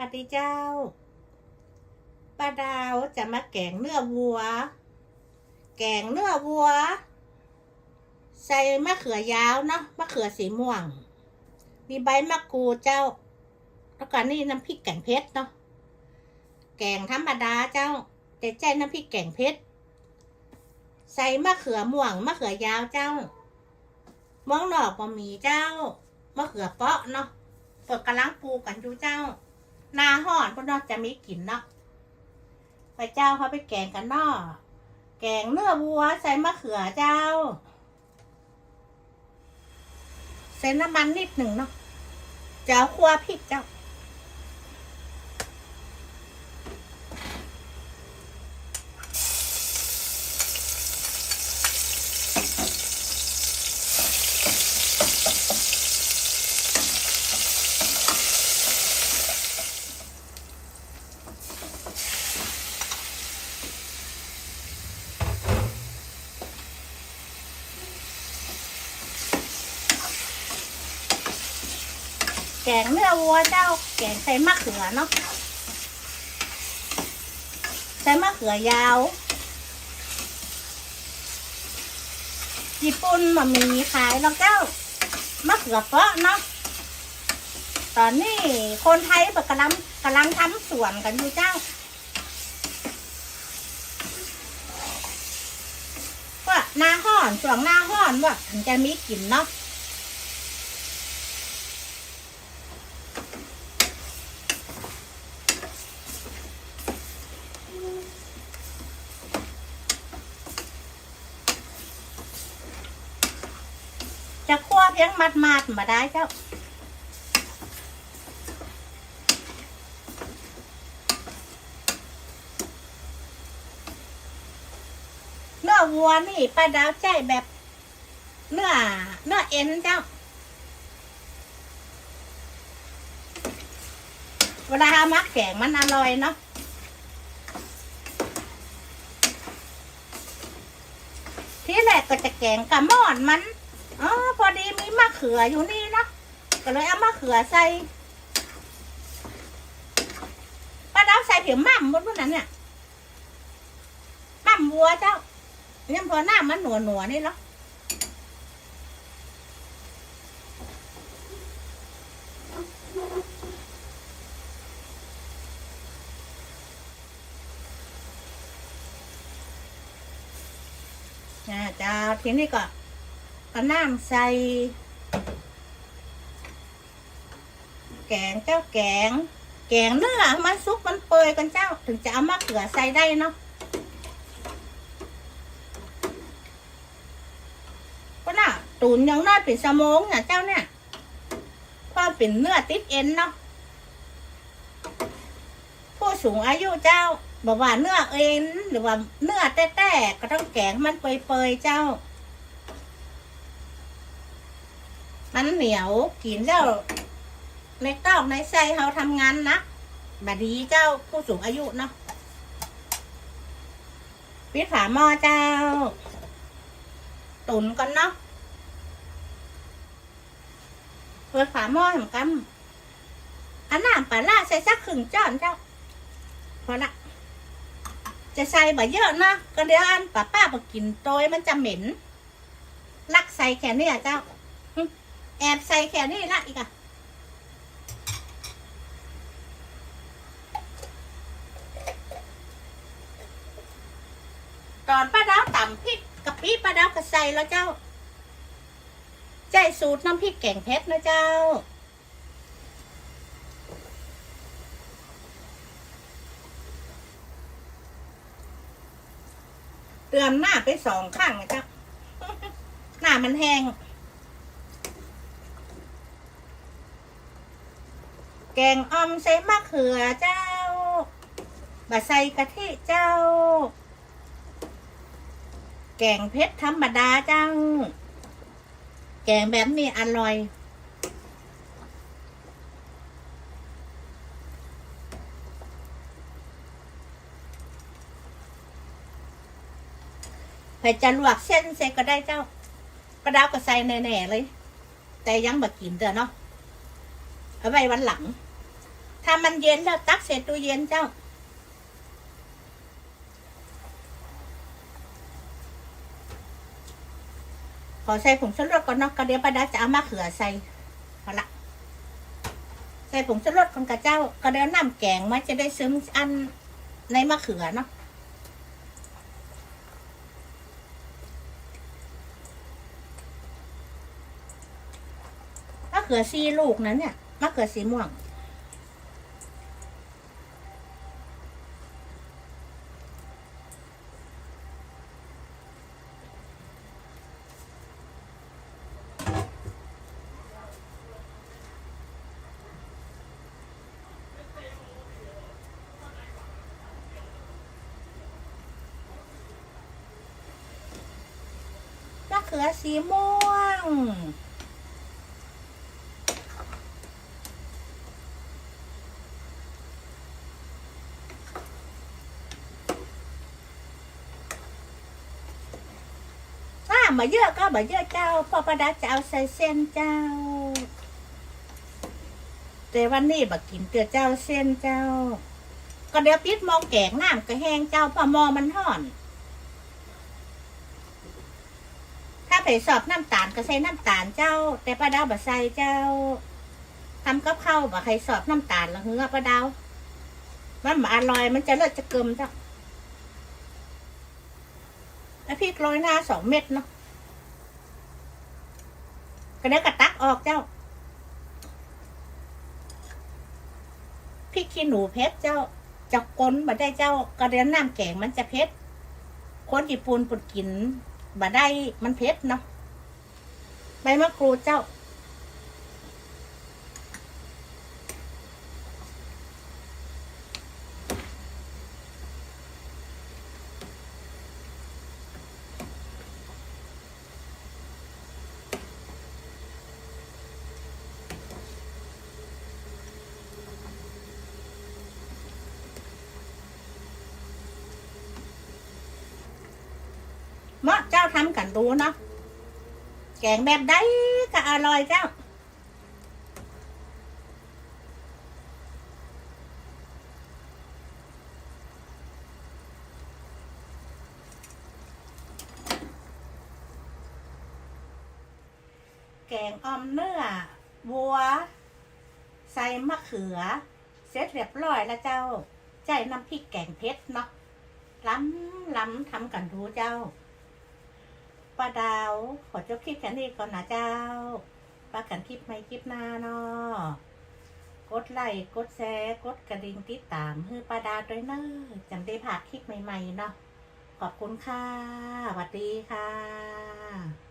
ปฏิเจ้าป้าดาวจะมาแกงเนื้อวัว แกงเนื้อวัว ใส่มะเขือยาวเนาะมะเขือสีม่วง มีใบมะกรูดเจ้า แล้วก็นี่น้ำพริกแกงเพชรเนาะแกงธรรมดาเจ้า แต่ใจน้ำพริกแกงเพชรใส่มะเขือม่วงมะเขือยาวเจ้ามองหนอกบะหมี่เจ้ามะเขือเปาะเนาะเปิดกระลังปูกันอยู่เจ้า นาห่อนพวกเนอกจะมีกลิ่นเนาะไปเจ้าเขาไปแกงกันเนาะแกงเนื้อวัวใส่มะเขือเจ้า เส่น้ำมันนิดหนึ่งเนาะเจ้าคั่วพริกเจ้า งเนื้อวัวเจ้าแกงใส่มะเขือเนาะใส่มะเขือยาว ญี่ปุ่นมันมีขายแล้วเจ้ามะเขือเปาะเนาะตอนนี้คนไทยแบบกำลังกำลังทำสวนกันอยู่เจ้าว่าหน้าห้อนช่วงหน้าห้อนว่าถึงจะมีกลิ่นเนาะ จังมัดมัดมาได้เจ้าเนื้อวัวนี่ป้าดาวใจแบบเนื้อเนื้อเอ็นเจ้า เวลามักแกงมันอร่อยเนาะที่แรกก็จะแกงกะมอดมัน อ๋อพอดีมีมะเขืออยู่นี่เนาะก็เลยเอามะเขือใส่ป้าดาวใส่เผียวม่ำบนพวกนั้นเนี่ยม่ำวัวเจ้ายังพอหน้ามันหนัวหนัวนี่เนาะอ่จ้าทีนี้ก็ ก็น้ำใส่ แกงเจ้าแกง แกงเนื้อมันซุกมันเปื่อยกันเจ้า ถึงจะเอามะเขือใส่ได้เนาะก็น่ะตูนยังน้อยเป็นสมองเนี่ยเจ้าเนี่ยเพราะเป็นเนื้อติดเอ็นเนาะผู้สูงอายุเจ้าบอกว่าเนื้อเอ็นหรือว่าเนื้อแต้ๆก็ต้องแกงมันเปื่อยๆเจ้า มันเหนียวกินแล้วในตอกในไส้เขาทำงานนะบดดีเจ้าผู้สูงอายุเนาะปิดฝาหม้อเจ้า ตุนก่อนเนาะเปิดฝาหม้อเหมือนกันอันน้ำปลาล่าใส่สักครึ่งจ้อนเจ้าพอละจะใส่บะเยอะนะก็เดี๋ยวอันป้าป้าบอกกินโตยมันจะเหม็นลักใส่แค่นี้เจ้า แอบใส่แค่นี้ละอีกอะตอนป้าดาวต่ำพริกกะปิป้าดาวก็ใส่แล้วเจ้า ใจสูตรน้ำพริกแกงเพชรนะเจ้าเตือนหน้าไปสองข้างนะเจ้าหน้ามันแห้ง กงอ่อมใส่มะเขือเจ้าบะใส่กะทิเจ้า แกงเพชรธรรมดาเจ้า แกงแบบนี้อร่อย ใครจะลวกเส้นใส่ก็ได้เจ้ากระดาวก็ใส่แน่ๆเลย แต่ยังแบบกินเถอเนาะเอาไว้วันหลัง ถ้ามันเย็นแล้วตักเสร็จตู้เย็นเจ้า ขอใส่ผงชูรสก่อนเนาะก็เดียวป้าดาจะเอามะเขือใส่เอละ ใส่ผงชูรสก่อนกับเจ้าก็เดียวน้ำแกงมันจะได้ซึมอันในมะเขือเนาะมะเขือสีลูกนั้นเนี่ยมะเขือสีม่วง ขือสีม่วงถ้ามาเยอะก็มาเยอะเจ้าพ่อประดาจะเอาใส่เส้นเจ้า แต่วันนี้บักกินเตือเจ้าเส้นเจ้า ก็เดี๋ยวปิดมองแกงน้ำก็แห้งเจ้าพอหมอมันห่อน ถ้า ไปสอบน้ำตาลก็ใส่น้ำตาลเจ้า แต่ป้าดาวบ่ใส่เจ้าทำกับข้าวบ่ใครสอบน้ำตาลละเหือป้าดาวมันบ่อร่อยมันจะเลิศจะเกิมเจ้าแล้วพริกโรยหน้าสองเม็ดเนาะก็เดี๋ยวกระตักออกเจ้าพริกขี้หนูเพชรเจ้าจะกลนบ่ได้เจ้า ก็เดี๋ยวน้ำแกงมันจะเพชรคนญี่ปุ่นปุ่นกิน บ่ได้มันเผ็ดเนาะใบมะกรูดเจ้า เมาะเจ้าทำกันดูเนาะแกงแบบใดก็อร่อยเจ้าแกงออมเนื้อวัว ใส่มะเขือ เสร็จเรียบร้อยแล้วเจ้า ใจน้ำพริกแกงเผ็ดเนาะล้ำล้ำทำกันดูเจ้า ป้าดาว ขอจบคลิปแค่นี้ก่อนนะเจ้าป้ากันคลิปไม่คลิปหน้าเนาะกดไลค์กดแชร์กดกระดิ่งติดตามเพื่อป้าดาวด้วยเนอะจังได้ผ่าคลิปใหม่ๆเนาะขอบคุณค่ะสวัสดีค่ะ